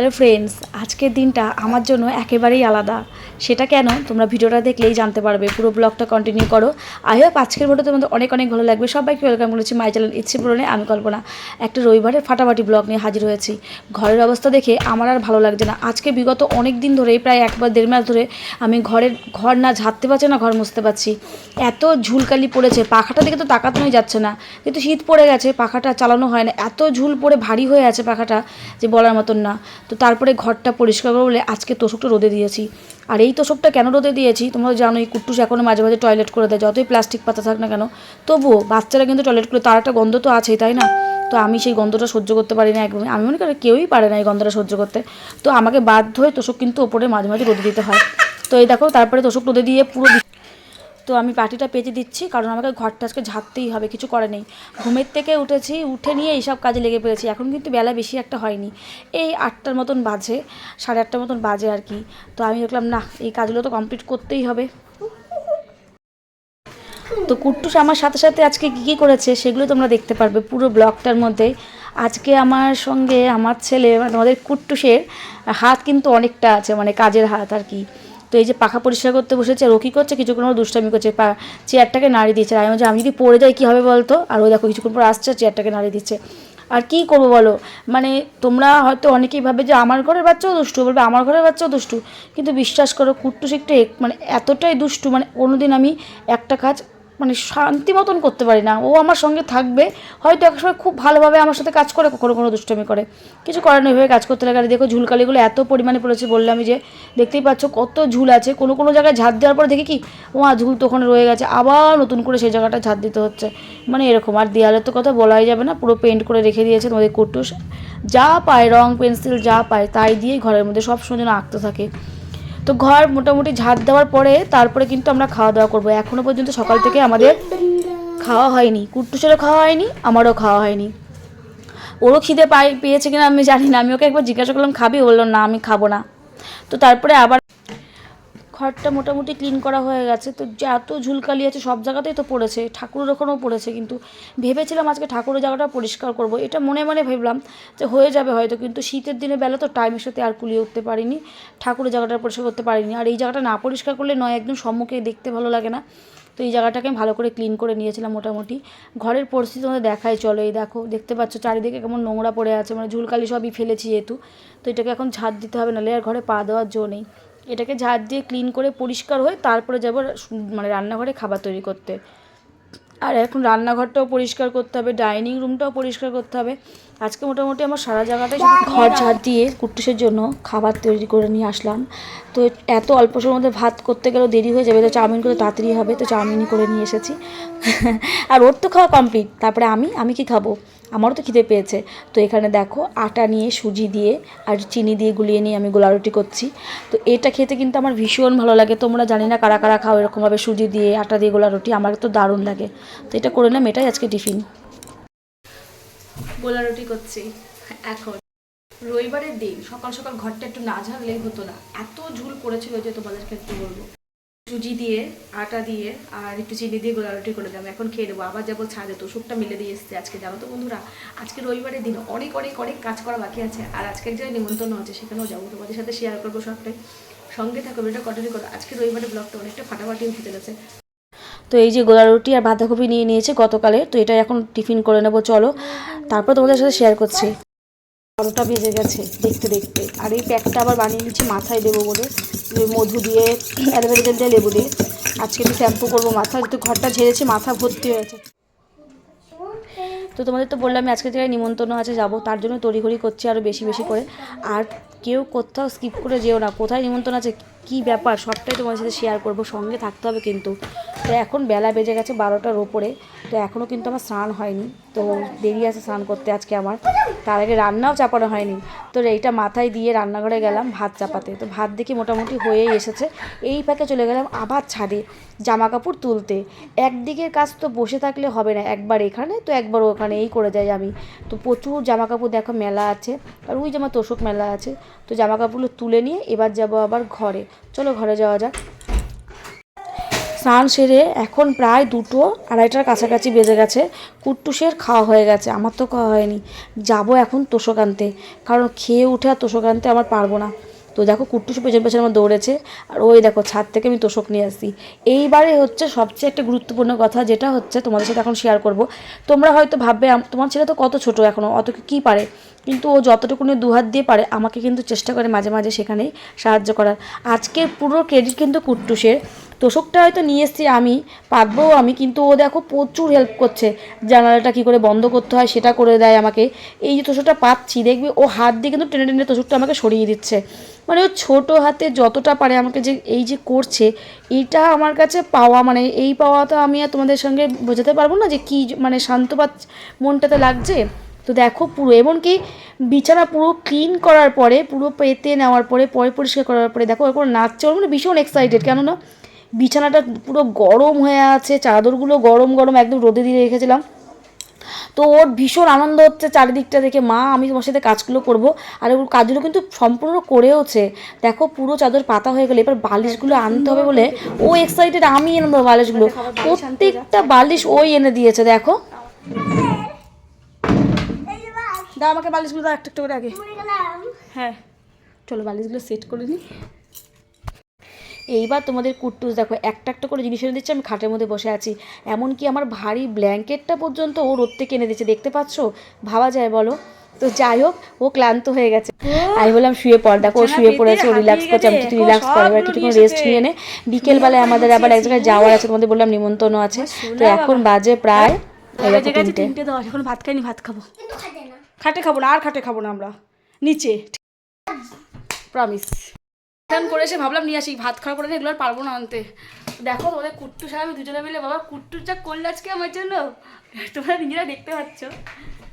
Hello friends আজকের দিনটা আমার জন্য একেবারেই আলাদা। সেটা কেন? তোমরা ভিডিওটা দেখলেই জানতে পারবে। পুরো ব্লগটা কন্টিনিউ করো। আই হোপ আজকের ভিডিও তোমাদের অনেক অনেক ভালো লাগবে। সবাইকে ওয়েলকাম করেছি মাই চ্যানেল ইচ্ছে পূরণে, আমি কল্পনা। একটা রবিবারের ফাটাফাটি ব্লগ নিয়ে হাজির হয়েছি। ঘরের অবস্থা দেখে আমার আর ভালো লাগছে না। আজকে বিগত অনেক দিন ধরেই, প্রায় এক বা দেড় মাস ধরে আমি ঘরের, ঘর না ঝাড়তে পারছি না, ঘর মুছতে পারছি। এত ঝুলকালি পড়েছে। পাখাটা দেখে তো তাকানোই যাচ্ছে না। কিন্তু শীত পড়ে গেছে, পাখাটা চালানো হয় না। এত ঝুল পড়ে ভারী হয়ে আছে পাখাটা, যে বলার মতন না। তো তারপরে ঘরটা পরিষ্কার করে বলে আজকে তোষকটা রোদে দিয়েছি। আর এই তোষকটা কেন রোদে দিয়েছি? তোমরা জানো এই কুট্টুস এখনও মাঝে মাঝে টয়লেট করে দেয়। যতই প্লাস্টিক পাতা থাক না কেন, তবুও বাচ্চারা কিন্তু টয়লেট করে, তার একটা গন্ধ তো আছেই, তাই না? তো আমি সেই গন্ধটা সহ্য করতে পারি না একদমই। আমি মনে করি কেউই পারে না এই গন্ধটা সহ্য করতে। তো আমাকে বাধ্য হয়ে তোষক কিন্তু ওপরে মাঝে মাঝে রোদে দিতে হয়। তো এই দেখো, তারপরে তোষক রোদে দিয়ে পুরো তো আমি পাটিটা পেতে দিচ্ছি, কারণ আমাকে ঘরটা আজকে ঝাড়তেই হবে, কিছু করে নেই। ঘুমের থেকে উঠেছি, উঠে নিয়ে এইসব কাজে লেগে পড়েছি, এখন কিন্তু বেলা বেশি একটা হয়নি। এই আটটার মতন বাজে, সাড়ে আটটার মতন বাজে আর কি। তো আমি দেখলাম না, এই কাজগুলো তো কমপ্লিট করতেই হবে। তো কুট্টুস আমার সাথে সাথে আজকে কী কী করেছে, সেগুলো তোমরা দেখতে পারবে পুরো ব্লগটার মধ্যে। আজকে আমার সঙ্গে আমার ছেলে মানে আমাদের কুট্টুসের হাত কিন্তু অনেকটা আছে মানে কাজের হাত আর কি। তো এই যে পাখা পরিষ্কার করতে বসেছে আর ও কী করছে? কিছুক্ষণ ওর দুষ্টামি করছে। পা চেয়ারটাকে নাড়ি দিচ্ছে। আর আমি বলছি, আমি যদি পড়ে যাই কী হবে বলতো? আর ও দেখো কিছুক্ষণ পর আসছে চেয়ারটাকে নাড়ি দিচ্ছে। আর কি করব বলো? মানে তোমরা হয়তো অনেকেই ভাবে যে আমার ঘরের বাচ্চাও দুষ্টু। বলবে আমার ঘরের বাচ্চাও দুষ্টু। কিন্তু বিশ্বাস করো কুট্টু একটু মানে এতটাই দুষ্টু মানে কোনোদিন আমি একটা কাজ মানে শান্তি মতন করতে পারি না। ও আমার সঙ্গে থাকবে, হয়তো এক সময় খুব ভালোভাবে আমার সাথে কাজ করে, কখনো কোনো দুষ্টমি করে। কিছু করার নেই কাজ করতে লাগে। দেখো ঝুলকালিগুলো এত পরিমাণে পড়েছে, বললাম যে, দেখতেই পাচ্ছ কত ঝুল আছে। কোনো কোনো জায়গায় ঝাঁট দেওয়ার পরে দেখি কি ও ঝুল তো ওখানে রয়ে গেছে। আবার নতুন করে সেই জায়গাটা ঝাঁট দিতে হচ্ছে। মানে এরকম। আর দেয়ালের তো কথা বলাই যাবে না, পুরো পেন্ট করে রেখে দিয়েছে তোমাদের কুটুস। যা পায়, রং পেন্সিল যা পায়, তাই দিয়েই ঘরের মধ্যে সব সময় যেন আঁকতে থাকে। তো ঘর মোটামুটি ঝাঁট দেওয়ার পরে তারপরে কিন্তু আমরা খাওয়া দাওয়া করব। এখনও পর্যন্ত সকাল থেকে আমাদের খাওয়া হয়নি। কুট্টুসেরও খাওয়া হয়নি, আমারও খাওয়া হয়নি। ওরও খিদে পাই, পেয়েছে কিনা আমি জানি না। আমি ওকে একবার জিজ্ঞাসা করলাম, খাবি? বলল, না, আমি খাব না। তো তারপরে আবার ঘরটা মোটামুটি ক্লিন করা হয়ে গেছে। তো যে এত ঝুলকালি আছে সব জায়গাতেই তো পড়েছে, ঠাকুরের ওখানেও পড়েছে কিন্তু ভেবেছিলাম আজকে ঠাকুরের জায়গাটা পরিষ্কার করব। এটা মনে মনে ভেবলাম যে হয়ে যাবে হয়তো কিন্তু শীতের দিনে বেলা তো টাইমের সাথে আর কুলিয়ে উঠতে পারিনি, ঠাকুরের জায়গাটা পরিষ্কার করতে পারিনি। আর এই জায়গাটা না পরিষ্কার করলে নয়, একদম সম্মুখে দেখতে ভালো লাগে না। তো এই জায়গাটাকে আমি ভালো করে ক্লিন করে নিয়েছিলাম মোটামুটি। ঘরের পরিস্থিতি তোমাদের দেখাই, চলো এই দেখো, দেখতে পাচ্ছ চারিদিকে কেমন নোংরা পড়ে আছে মানে ঝুলকালি সবই ফেলেছি যেহেতু। তো এটাকে এখন ঝাড় দিতে হবে, নাহলে আর ঘরে পা দেওয়ার জো নেই। এটাকে ঝাড় দিয়ে ক্লিন করে পরিষ্কার হয়ে তারপরে যাব মানে রান্নাঘরে খাবার তৈরি করতে। আর এখন রান্নাঘরটাও পরিষ্কার করতে হবে ডাইনিং রুমটাও পরিষ্কার করতে হবে। আজকে মোটামুটি আমার সারা জায়গাটাই শুধু ঘর ঝাড় দিয়ে কুট্টুসের জন্য খাবার তৈরি করে নিয়ে আসলাম। তো এত অল্প সময়ের মধ্যে ভাত করতে গেলেও দেরি হয়ে যাবে তো চাউমিন করে তাড়াতাড়ি হবে তো চাউমিনই করে নিয়ে এসেছি। আর ওর তো খাওয়া কমপ্লিট তারপরে আমি আমি কি খাব? আমারও তো খিদে পেয়েছে। তো এখানে দেখো আটা নিয়ে, সুজি দিয়ে আর চিনি দিয়ে গুলিয়ে নিয়ে আমি গোলা রুটি করছি। তো এটা খেতে কিন্তু আমার ভীষণ ভালো লাগে। তোমরা জানি না কারা কারা খাও এরকমভাবে সুজি দিয়ে, আটা দিয়ে গোলা রুটি, আমার তো দারুণ লাগে। তো এটা করে নিলাম, এটাই আজকে টিফিন। গোলা রুটি করছি, এখন। রবিবারের দিন সকাল সকাল ঘরটা একটু না ঝাড়লেই হতো না। এত ঝুল পড়েছিল যে তোমাদেরকে একটু বলব। সুজি দিয়ে, আটা দিয়ে আর একটু চিনি দিয়ে গোলা রুটি করে দিলাম। এখন খেয়ে নেব। আবার যাব ছাদে। তো সুখটা মিলে দিয়ে এসছে আজকে, জানো তো বন্ধুরা? আজকে রবিবারের দিন অনেক অনেক অনেক কাজ করা বাকি আছে। আর আজকের যে নিমন্ত্রণ আছে সেখানেও যাব। তোমাদের সাথে শেয়ার করব সবটাই। সঙ্গে থাকো এটা কন্টিনিউ করো। আজকে রবিবারের ব্লগটা অনেকটা ফাটাফাটি উঠে চলেছে। তো এই যে গোলা রুটি আর বাঁধাকপি নিয়ে নিয়েছে গতকালে। তো এটা এখন টিফিন করে নেব। চলো, তারপর তোমাদের সাথে শেয়ার করছি। বারোটা বেজে গেছে দেখতে দেখতে। আর এই প্যাকটা আবার বানিয়ে নিচ্ছি মাথায় দেবো বলে। মধু দিয়ে, অ্যালোভেরা জেল দিয়ে লেবু দিয়ে। আজকে একটু শ্যাম্পু করব মাথা, যেহেতু ঘরটা ঝেড়েছে, মাথা ভর্তি হয়েছে তো তোমাদের তো বললাম আমি আজকে জায়গায় নিমন্ত্রণ আছে, যাব। তার জন্য তড়িঘড়ি করছি আরও বেশি বেশি করে। আর কেউ কোথাও স্কিপ করে যেও না। কোথায় নিমন্ত্রণ আছে, কি ব্যাপার? সবটাই তোমার সাথে শেয়ার করব। সঙ্গে থাকতে হবে কিন্তু। তো এখন বেলা বেজে গেছে বারোটার ওপরে। তো এখনও কিন্তু আমার স্নান হয়নি। তো দেরি আছে স্নান করতে আজকে আমার। তার আগে রান্নাও চাপানো হয়নি। তো এইটা মাথায় দিয়ে রান্নাঘরে গেলাম ভাত চাপাতে। তো ভাত দেখি মোটামুটি হয়েই এসেছে। এই প্যাকে চলে গেলাম আবার ছাদে জামা কাপড় তুলতে। একদিকের কাজ তো বসে থাকলে হবে না, একবার এখানে তো একবার ওখানে এই করে যাই আমি। তো প্রচুর জামা কাপড় দেখো মেলা আছে, আর ওই জামা তোষক মেলা আছে। তো জামা কাপড়গুলো তুলে নিয়ে এবার যাব আবার ঘরে। চলো ঘরে যাওয়া যাক। স্নান সেরে এখন প্রায় দুটো আড়াইটার কাছাকাছি বেজে গেছে। কুট্টুসের খাওয়া হয়ে গেছে। আমার তো খাওয়া হয়নি। যাব এখন তোষক আনতে কারণ খেয়ে উঠে আর তোষক আনতে আমার পারব না। তো দেখো, কুট্টুস পেছন পেছন আমার দৌড়েছে। আর ওই দেখো, ছাদ থেকে আমি তোষক নিয়ে আসছি। এইবারে হচ্ছে সবচেয়ে একটা গুরুত্বপূর্ণ কথা, যেটা হচ্ছে তোমাদের সাথে এখন শেয়ার করব। তোমরা হয়তো ভাববে তোমার ছেলে তো কত ছোট এখনও অত কি পারে? কিন্তু ও যতটুকু যতটুকুনি দুহাত দিয়ে পারে, আমাকে কিন্তু চেষ্টা করে মাঝে মাঝে সেখানেই সাহায্য করার। আজকের পুরো ক্রেডিট কিন্তু কুট্টুসের। তোষকটা হয়তো নিয়ে এসেছি আমি পারব আমি, কিন্তু ও দেখো প্রচুর হেল্প করছে। জানালাটা কী করে বন্ধ করতে হয় সেটা করে দেয় আমাকে। এই যে তোষকটা পাচ্ছি, দেখবি ও হাত দিয়ে কিন্তু টেনে টেনে তোষকটা আমাকে সরিয়ে দিচ্ছে। মানে ও ছোটো হাতে যতটা পারে আমাকে যে এই যে করছে এটা আমার কাছে পাওয়া মানে এই পাওয়া তো আমি আর তোমাদের সঙ্গে বোঝাতে পারব না যে কী মানে শান্ত পাচ্ মনটাতে লাগছে। তো দেখো পুরো, এমনকি বিছানা পুরো ক্লিন করার পরে, পুরো পেতে নেওয়ার পরে পরে পরিষ্কার করার পরে, দেখো এখন নাচছে, ওর মানে ভীষণ এক্সাইটেড কেননা বিছানাটা পুরো গরম হয়ে আছে চাদরগুলো গরম গরম একদম রোদে দিয়ে রেখেছিলাম। তো ওর ভীষণ আনন্দ হচ্ছে চারিদিকটা দেখে মা আমি তোমার সাথে কাজগুলো করব। আর ওর কাজগুলো কিন্তু সম্পূর্ণ করেওছে। দেখো পুরো চাদর পাতা হয়ে গেলে। এবার বালিশগুলো আনতে হবে বলে ও এক্সাইটেড আমি এনে দেবো বালিশগুলো। প্রত্যেকটা বালিশ ওই এনে দিয়েছে দেখো। দাও আমাকে বালিশগুলো দাও একটা একটা করে আগে। হ্যাঁ। চলো বালিশগুলো সেট করে নিই এইবার তোমাদের কুট্টুস দেখো একটা একটা করে জিনিস এনে দিচ্ছে আমি খাটের মধ্যে বসে আছি। এমনকি আমার ভারী ব্ল্যাঙ্কেটটা পর্যন্ত ও রোদ থেকে এনে দিচ্ছে দেখতে পাচ্ছ? ভাবা যায় বলো? তো যাই হোক ও ক্লান্ত হয়ে গেছে। আমি বললাম শুয়ে পড় দেখো ও শুয়ে পড়েছে ও রিল্যাক্স করছে আমি তুই রিল্যাক্স কর এবার কিছুক্ষণ রেস্ট নিয়ে নে। বিকেলবেলায় আমাদের আবার এক জায়গায় যাওয়ার আছে তোমাদের বললাম নিমন্ত্রণ আছে। তো এখন বাজে প্রায় তিনটে। দশ এখন ভাত খাইনি ভাত খাব। খাটে খাব না আর খাটে খাব না আমরা। নিচে। প্রমিস টান করে এসে ভাবলাম নিয়ে আসি, ভাত খাওয়ার পরে এগুলো আর পারব না আনতে। দেখো তোমাদের কুট্টু সাহেব দুজনে মিলে, বাবা কুট্টুর করলে আজকে আমার জন্য। তোমরা নিজেরা দেখতে পাচ্ছ।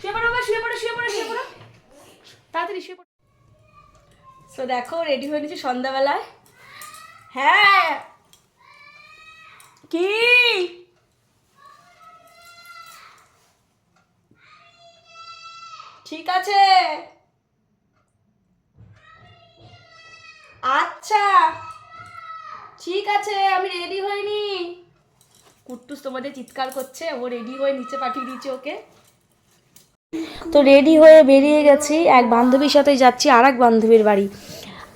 শুয়ে পড়ো, বাবা, শুয়ে পড়ো শুয়ে পড়ো শুয়ে পড়ো। তাড়াতাড়ি শুয়ে পড়ো। তো দেখো রেডি হয়ে নিয়েছি সন্ধ্যাবেলায়। হ্যাঁ। কি? ঠিক আছে। আচ্ছা। ঠিক আছে, আমি রেডি হইনি। কুট্টুস তোমাদের চিৎকার করছে, ও রেডি হয়ে নিচে পাঠিয়ে দিয়েছে ওকে। তো রেডি হয়ে বেরিয়ে গেছি, এক বান্ধবীর সাথে যাচ্ছি আর এক বান্ধবীর বাড়ি।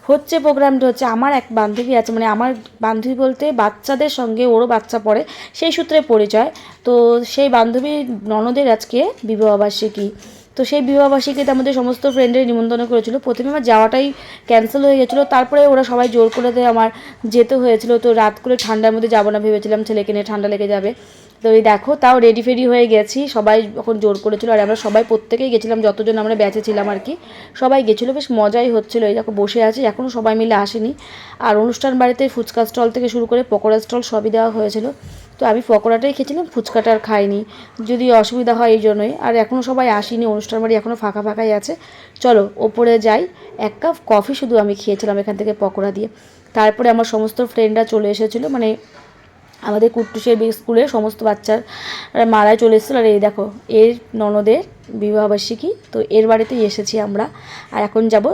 হচ্ছে প্রোগ্রামটা হচ্ছে আমার এক বান্ধবী আছে মানে আমার বান্ধবী বলতে বাচ্চাদের সঙ্গে ওরও বাচ্চা পড়ে, সেই সূত্রে পরিচয়। তো সেই বান্ধবীর ননদের আজকে বিবাহবার্ষিকী তো সেই বিবাহবার্ষিকীতে আমাদের সমস্ত ফ্রেন্ডের নিমন্ত্রণ করেছিল। প্রথমে আমার যাওয়াটাই ক্যান্সেল হয়ে গেছিল। তারপরে ওরা সবাই জোর করে দেয় আমার যেতে হয়েছিল। তো রাত করে ঠান্ডার মধ্যে যাব না ভেবেছিলাম ছেলেকে নিয়ে ঠান্ডা লেগে যাবে। তো এই দেখো, তাও রেডি ফেডি হয়ে গেছি। সবাই যখন জোর করেছিল আর আমরা সবাই প্রত্যেকেই গেছিলাম, যতজন আমরা ব্যাচে ছিলাম আর কি, সবাই গেছিল। বেশ মজাই হচ্ছিল। এই দেখো, বসে আছি। এখনও সবাই মিলে আসেনি। আর অনুষ্ঠান বাড়িতে ফুচকা স্টল থেকে শুরু করে পকোড়া স্টল সবই দেওয়া হয়েছিল। তো আমি পকোড়াটাই খেয়েছিলাম, ফুচকাটা আর খাইনি। যদি অসুবিধা হয় এই জন্যই। আর এখনও সবাই আসেনি, অনুষ্ঠান বাড়ি এখনও ফাঁকা ফাঁকাই আছে। চলো, ওপরে যাই। এক কাপ কফি শুধু আমি খেয়েছিলাম এখান থেকে পকোড়া দিয়ে। তারপরে আমার সমস্ত ফ্রেন্ডরা চলে এসেছিল মানে আমাদের কুট্টুসের স্কুলে সমস্ত বাচ্চার মারায় চলে এসেছিল। আর এই দেখো, এর ননদের বিবাহবার্ষিকী, তো এর বাড়িতেই এসেছি আমরা। আর এখন যাব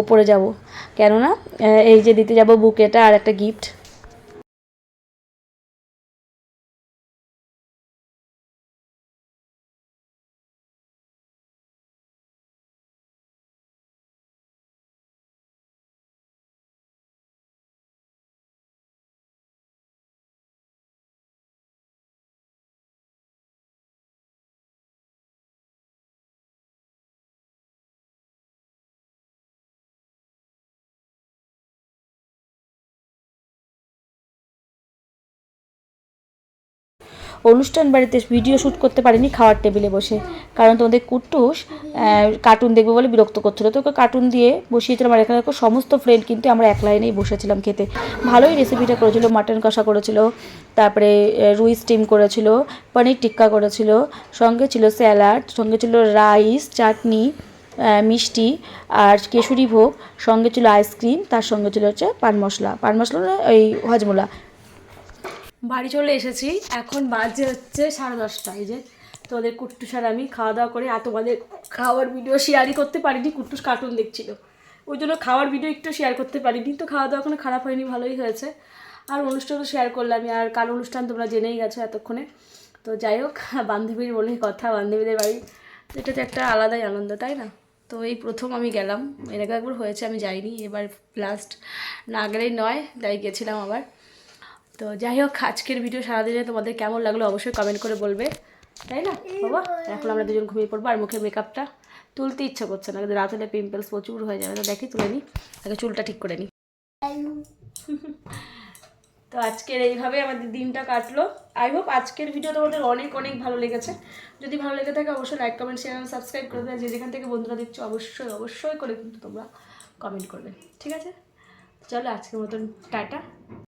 ওপরে যাব। কেননা এই যে দিতে যাব বুকেটা আর একটা গিফট অনুষ্ঠান বাড়িতে ভিডিও শ্যুট করতে পারিনি, খাওয়ার টেবিলে বসে। কারণ তোমাদের কুট্টুস কার্টুন দেখবে বলে বিরক্ত করছিল। তো ওকে কার্টুন দিয়ে বসিয়েছিলাম আর এখানে সমস্ত ফ্রেন্ড কিন্তু আমরা এক লাইনেই বসেছিলাম খেতে। ভালোই রেসিপিটা করেছিল মাটন কষা করেছিল, তারপরে রুই স্টিম করেছিল, পনির টিক্কা করেছিল, সঙ্গে ছিল স্যালাড সঙ্গে ছিল রাইস চাটনি মিষ্টি আর কেশরি ভোগ, সঙ্গে ছিল আইসক্রিম তার সঙ্গে ছিল হচ্ছে পান মশলা। পান মশলা না ওই হজমোলা। বাড়ি চলে এসেছি। এখন বাজে হচ্ছে সাড়ে দশটা। এই যে তোদের কুট্টুস আর আমি খাওয়া দাওয়া করে আর তোমাদের খাওয়ার ভিডিও শেয়ারই করতে পারিনি, কুট্টুস কার্টুন দেখছিল। ওই জন্য খাওয়ার ভিডিও একটু শেয়ার করতে পারিনি। তো খাওয়া দাওয়া কোনো খারাপ হয়নি, ভালোই হয়েছে। আর অনুষ্ঠানও শেয়ার করলাম আর কার অনুষ্ঠান তোমরা জেনেই গেছো এতক্ষণে। তো যাই হোক, বান্ধবীর বলে কথা, বান্ধবীদের বাড়ি। এটা তো একটা আলাদাই আনন্দ, তাই না? তো এই প্রথম আমি গেলাম। এর আগে একবার হয়েছে, আমি যাইনি। এবার লাস্ট না গেলেই নয়, তাই গেছিলাম আবার। তো যাই হোক আজকের ভিডিও সারাদিনে তোমাদের কেমন লাগল অবশ্যই কমেন্ট করে বলবে। তাই না বাবা? এখন আমরা দুজন ঘুমিয়ে পড়ব আর মুখে মেকআপটা তুলতে ইচ্ছা করছে না। কিন্তু রাত হলে পিম্পলস প্রচুর হয়ে যাবে। তো দেখি তুলে নিই আগে চুলটা ঠিক করে নিই তো আজকের এইভাবে আমাদের দিনটা কাটলো। আই হোপ আজকের ভিডিও তোমাদের অনেক অনেক ভালো লেগেছে। যদি ভালো লেগে থাকে অবশ্যই লাইক কমেন্ট শেয়ার সাবস্ক্রাইব করে দেবে। যে যেখান থেকে বন্ধুরা দেখছ অবশ্যই অবশ্যই করে কিন্তু তোমরা কমেন্ট করবে। ঠিক আছে? চলো আজকের মতন টাটা।